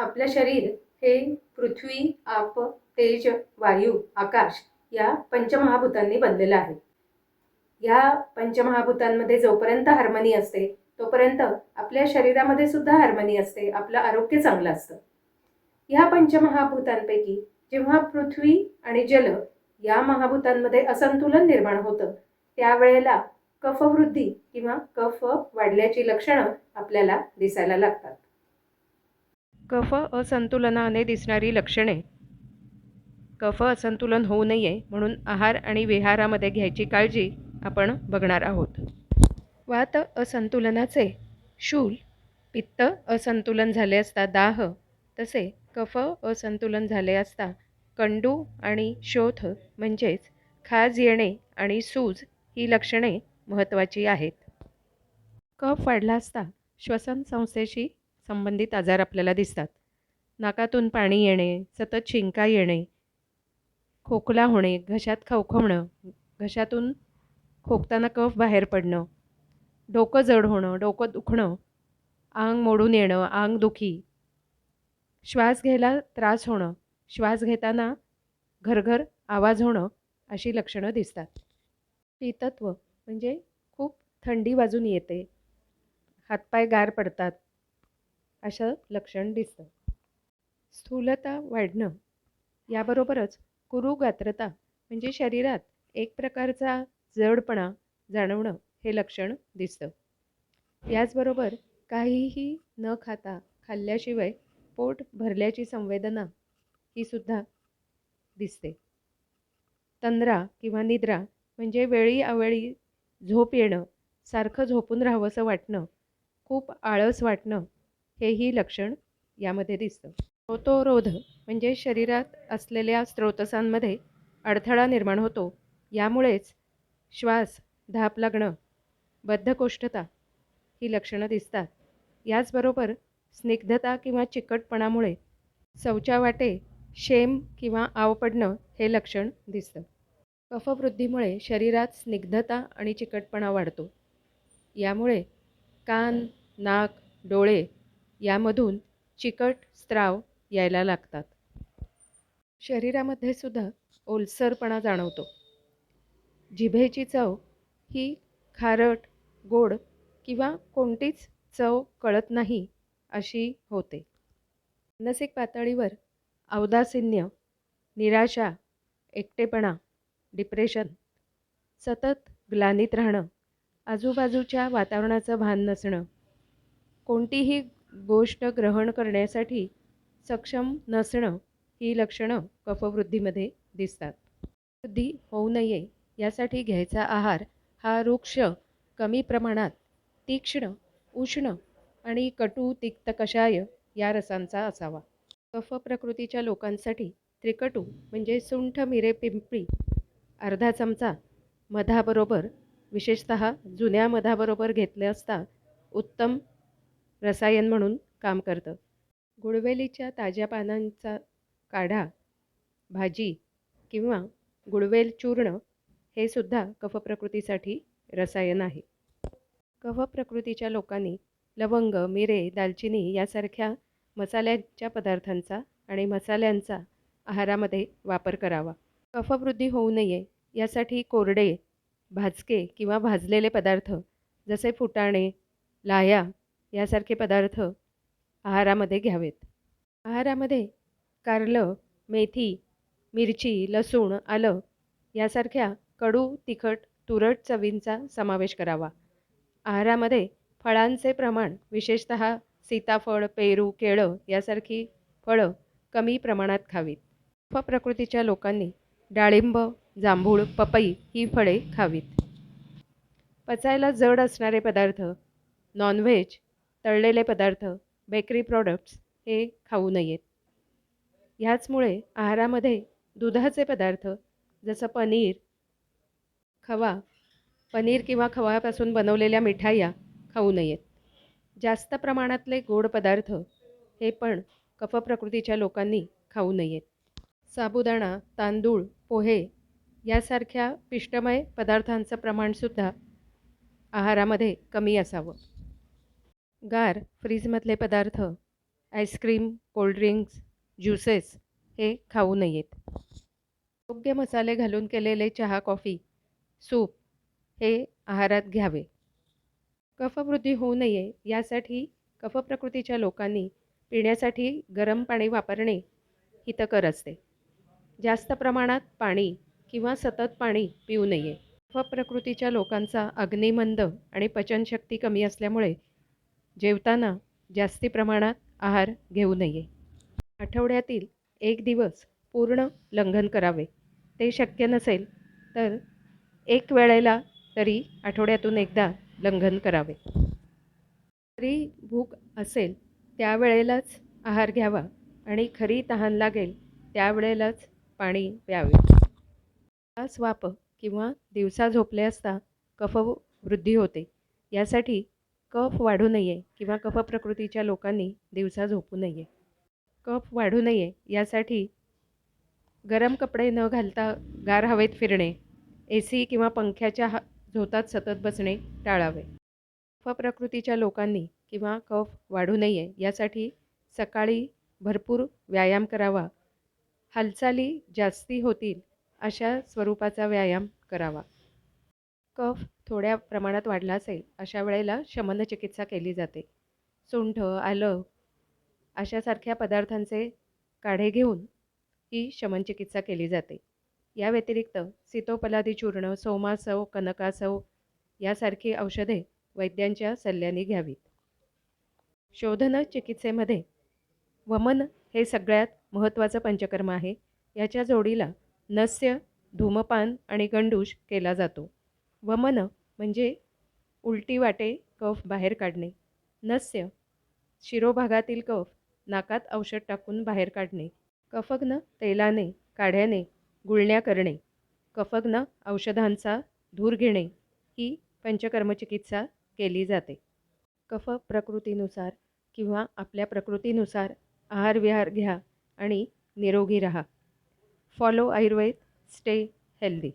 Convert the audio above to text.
आपलं शरीर हे पृथ्वी आप तेज वायू आकाश या पंचमहाभूतांनी बनलेलं आहे. ह्या पंचमहाभूतांमध्ये जोपर्यंत हार्मनी असते तोपर्यंत आपल्या शरीरामध्ये सुद्धा हार्मनी असते आपलं आरोग्य चांगलं असतं. ह्या पंचमहाभूतांपैकी जेव्हा पृथ्वी आणि जल या महाभूतांमध्ये असंतुलन निर्माण होतं त्यावेळेला कफवृद्धी किंवा कफ वाढल्याची लक्षणं आपल्याला दिसायला लागतात. कफ असंतुलनाने दिसणारी लक्षणे. कफ असंतुलन होऊ नये म्हणून आहार आणि विहारामध्ये घ्यायची काळजी आपण बघणार आहोत. वात असंतुलनाचे शूल पित्त असंतुलन झाले असता दाह तसे कफ असंतुलन झाले असता कंडू आणि शोथ म्हणजेच खाज येणे आणि सूज ही लक्षणे महत्त्वाची आहेत. कफ वाढला असता श्वसन संस्थेशी संबंधित आजार आपल्याला दिसतात. नाकातून पाणी येणे सतत शिंका येणे खोकला होणे घशात खवखवणं घशातून खोकताना कफ बाहेर पडणं डोकं जड होणं डोकं दुखणं आंग मोडून येणं आंग दुखी श्वास घ्यायला त्रास होणं श्वास घेताना घरघर आवाज होणं अशी लक्षणं दिसतात. शीतत्व म्हणजे खूप थंडी वाजून येते. हातपाय गार पडतात. असं लक्षण दिसतं. स्थूलता वाढणं याबरोबरच कुरुगात्रता म्हणजे शरीरात एक प्रकारचा जडपणा जाणवणं हे लक्षण दिसतं. याचबरोबर काहीही न खाता खाल्ल्याशिवाय पोट भरल्याची संवेदना ही सुद्धा दिसते. तंद्रा किंवा निद्रा म्हणजे वेळी अवेळी झोप येणं सारखं झोपून राहावंसं वाटणं खूप आळस वाटणं हेही लक्षण यामध्ये दिसतं. स्रोतोरोध म्हणजे शरीरात असलेल्या स्रोतसांमध्ये अडथळा निर्माण होतो. यामुळेच श्वास धाप लागणं बद्धकोष्ठता ही लक्षणं दिसतात. याचबरोबर स्निग्धता किंवा चिकटपणामुळे शौचावाटे शेम किंवा आव पडणं हे लक्षण दिसतं. कफवृद्धीमुळे शरीरात स्निग्धता आणि चिकटपणा वाढतो. यामुळे कान नाक डोळे यामधून चिकट स्त्राव यायला लागतात. शरीरामध्ये सुद्धा ओलसरपणा जाणवतो. जिभेची चव ही खारट गोड किंवा कोणतीच चव कळत नाही अशी होते. मानसिक पातळीवर औदासिन्य निराशा एकटेपणा डिप्रेशन सतत ग्लानीत राहणं आजूबाजूच्या वातावरणाचं भान नसणं कोणतीही गोष्ट ग्रहण करण्यासाठी सक्षम नसणं ही लक्षणं कफवृद्धीमध्ये दिसतात. वृद्धी होऊ नये यासाठी घ्यायचा आहार हा वृक्ष कमी प्रमाणात तीक्ष्ण उष्ण आणि कटू तिक्त कषाय या रसांचा असावा. कफ प्रकृतीच्या लोकांसाठी त्रिकटू म्हणजे सुंठ मिरे पिंपळी अर्धा चमचा मधाबरोबर विशेषत जुन्या मधाबरोबर घेतले असता उत्तम रसायन म्हणून काम करतं. गुळवेलीच्या ताज्या पानांचा काढा भाजी किंवा गुळवेल चूर्ण हे सुद्धा कफप्रकृतीसाठी रसायन आहे. कफप्रकृतीच्या लोकांनी लवंग मिरे दालचिनी यासारख्या मसाल्याच्या पदार्थांचा आणि मसाल्यांचा आहारामध्ये वापर करावा. कफवृद्धी होऊ नये यासाठी कोरडे भाजके किंवा भाजलेले पदार्थ जसे फुटाणे लाह्या यासारखे पदार्थ आहारामध्ये घ्यावेत. आहारामध्ये कारलं मेथी मिरची लसूण आलं यासारख्या कडू तिखट तुरट चवींचा समावेश करावा. आहारामध्ये फळांचे प्रमाण विशेषत सीताफळ पेरू केळं यासारखी फळं कमी प्रमाणात खावीत. प्रकृतीच्या लोकांनी डाळिंब जांभूळ पपई ही फळे खावीत. पचायला जड असणारे पदार्थ नॉनव्हेज तळलेले पदार्थ बेकरी प्रॉडक्ट्स हे खाऊ नयेत. ह्याचमुळे आहारामध्ये दुधाचे पदार्थ जसं पनीर खवा पनीर किंवा खवापासून बनवलेल्या मिठाया खाऊ नयेत. जास्त प्रमाणातले गोड पदार्थ हे पण कफप्रकृतीच्या लोकांनी खाऊ नयेत. साबुदाणा तांदूळ पोहे यासारख्या पिष्टमय पदार्थांचं प्रमाणसुद्धा आहारामध्ये कमी असावं. गार फ्रीजमधले पदार्थ आईस्क्रीम कोल्ड्रिंक्स ज्युसेस हे खाऊ नयेत. योग्य मसाले घालून केलेले चहा कॉफी सूप हे आहारात घ्यावे. कफवृद्धी होऊ नये यासाठी कफप्रकृतीच्या लोकांनी पिण्यासाठी गरम पाणी वापरणे हितकर असते. जास्त प्रमाणात पाणी किंवा सतत पाणी पिऊ नये. कफप्रकृतीच्या लोकांचा अग्निमंद आणि पचनशक्ती कमी असल्यामुळे जेवताना जास्ती प्रमाणात आहार घेऊ नये. आठवड्यातील एक दिवस पूर्ण लंघन करावे. ते शक्य नसेल तर एक वेळेला तरी आठवड्यातून एकदा लंघन करावे. जरी भूक असेल त्यावेळेलाच आहार घ्यावा आणि खरी तहान लागेल त्यावेळेलाच पाणी प्यावे. तास वाप किंवा दिवसा झोपले असता कफ वृद्धी होते. यासाठी कफ वाढू नये किंवा कफ प्रकृतीच्या लोकांनी दिवसा झोपू नये. कफ वाढू नये यासाठी गरम कपडे न घालता गार हवेत फिरणे ए सी किंवा पंख्याच्या हा झोतात सतत बसणे टाळावे. कफ प्रकृतीच्या लोकांनी किंवा कफ वाढू नये यासाठी सकाळी भरपूर व्यायाम करावा. हालचाली जास्ती होतील अशा स्वरूपाचा व्यायाम करावा. कफ थोड्या प्रमाणात वाढला असेल अशा वेळेला शमनचिकित्सा केली जाते. सुंठ आलं अशासारख्या पदार्थांचे काढे घेऊन ही शमनचिकित्सा केली जाते. या व्यतिरिक्त सीतोपलादी चूर्ण सोमासव कनकासव यासारखी औषधे वैद्यांच्या सल्ल्याने घ्यावीत. शोधन चिकित्सेमध्ये वमन हे सगळ्यात महत्त्वाचं पंचकर्म आहे. याच्या जोडीला नस्य धूमपान आणि गंडूष केला जातो. वमन म्हणजे उलटी वाटे कफ बाहेर काढणे. नस्य शिरोभागातील कफ नाकात औषध टाकून बाहेर काढणे. कफग्न तेलाने काढ्याने गुळण्या करणे. कफग्न औषधांचा धूर घेणे. ही पंचकर्मचिकित्सा केली जाते. कफ प्रकृतीनुसार किंवा आपल्या प्रकृतीनुसार आहारविहार घ्या आणि निरोगी रहा. Follow Ayurveda stay healthy.